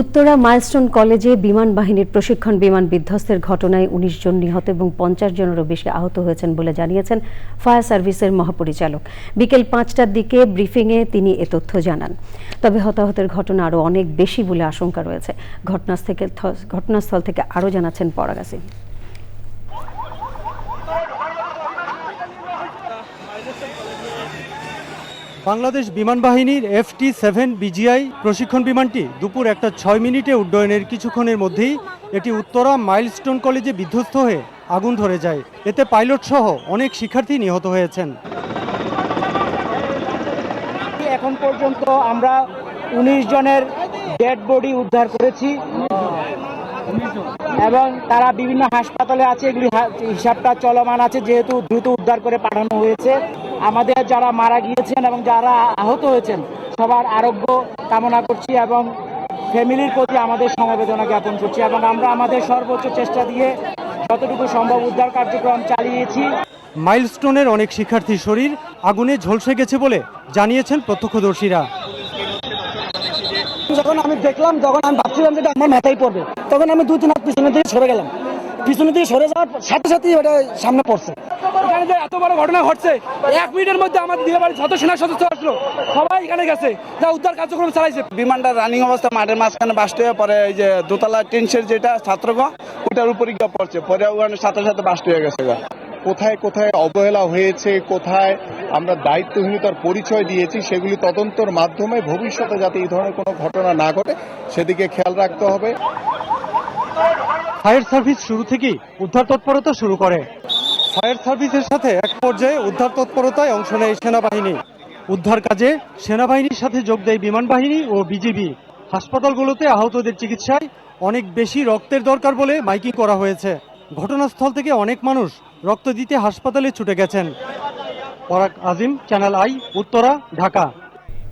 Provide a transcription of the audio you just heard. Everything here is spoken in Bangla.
উত্তরা মাইলস্টোন কলেজে বিমান বাহিনীর প্রশিক্ষণ বিমান বিধ্বস্তের ঘটনায় উনিশ জন নিহত এবং পঞ্চাশ জনেরও বেশি আহত হয়েছেন বলে জানিয়েছেন ফায়ার সার্ভিসের মহাপরিচালক। বিকেল পাঁচটার দিকে ব্রিফিংয়ে তিনি এ তথ্য জানান। তবে হতাহতের ঘটনা আরও অনেক বেশি বলে আশঙ্কা রয়েছে। ঘটনাস্থল থেকে ঘটনাস্থল থেকে আরও জানাচ্ছেন পরাগাসিন বাংলাদেশ বিমান বাহিনীর এফটি সেভেন বিজিআই প্রশিক্ষণ বিমানটি দুপুর একটা ছয় মিনিটে উড্ডয়নের কিছুক্ষণের মধ্যেই এটি উত্তরা মাইলস্টোন কলেজে বিধ্বস্ত হয়ে আগুন ধরে যায়। এতে পাইলট সহ অনেক শিক্ষার্থী নিহত হয়েছেন। এখন পর্যন্ত আমরা উনিশ জনের ডেড বডি উদ্ধার করেছি। এবং তারা বিভিন্ন হাসপাতালে আছে, এগুলি হিসাবটা চলমান আছে, যেহেতু দ্রুত উদ্ধার করে পাঠানো হয়েছে। আমাদের যারা মারা গিয়েছেন এবং যারা আহত হয়েছেন সবার আরোগ্য কামনা করছি এবং ফ্যামিলির প্রতি আমাদের সমবেদনা জ্ঞাপন করছি এবং আমরা আমাদের সর্বোচ্চ চেষ্টা দিয়ে যতটুকু সম্ভব উদ্ধার কার্যক্রম চালিয়েছি। মাইলস্টোনের অনেক শিক্ষার্থীর শরীর আগুনে ঝলসে গেছে বলে জানিয়েছেন প্রত্যক্ষদর্শীরা। যখন আমি দেখলাম তখন আমি ভাবছিলাম যেটা আমার মাথায় পড়বে। তখন আমি দু তিন হাত পিছনে দিকে সরে গেলাম। পিছনে দিকে সরে যাওয়ার সাথে সাথে ওটা সামনে পড়ছে। এখানে যে এত বড় ঘটনা ঘটছে এক মিনিটের মধ্যে আমাদের দিয়ে বাড়ির যত সেনা সদস্য আসলো সবাই এখানে গেছে। যা উদ্ধার কার্যক্রম চালাইছে। বিমানটা রানিং অবস্থা মাঠের মাঝখানে বাস্ট হয়ে পরে এই যে দোতলা টেন্সের যেটা ছাত্রগণ ওটার উপরে গিয়ে পড়ছে। পরে ওখানে সাথে সাথে বাস্ট হয়ে গেছে কোথায় কোথায় অবহেলা হয়েছে কোথায় আমরা দায়িত্বহীনতার পরিচয় দিয়েছি সেগুলি তদন্তর মাধ্যমে ভবিষ্যতে যাতে এই ধরনের কোনো ঘটনা না ঘটে সেদিকে খেয়াল রাখতে হবে। ফায়ার সার্ভিস শুরু থেকেই উদ্ধার তৎপরতা শুরু করে। ফায়ার সার্ভিসের সাথে এক পর্যায়ে উদ্ধার তৎপরতায় অংশ নেয় সেনাবাহিনী। উদ্ধার কাজে সেনাবাহিনীর সাথে যোগ দেয় বিমান বাহিনী ও বিজিবি। হাসপাতালগুলোতে আহতদের চিকিৎসায় অনেক বেশি রক্তের দরকার বলে মাইকিং করা হয়েছে। ঘটনাস্থল থেকে অনেক মানুষ রক্ত দিতে হাসপাতালে ছুটে গেছেন। Parag Azim, channel I, Uttara, Dhaka.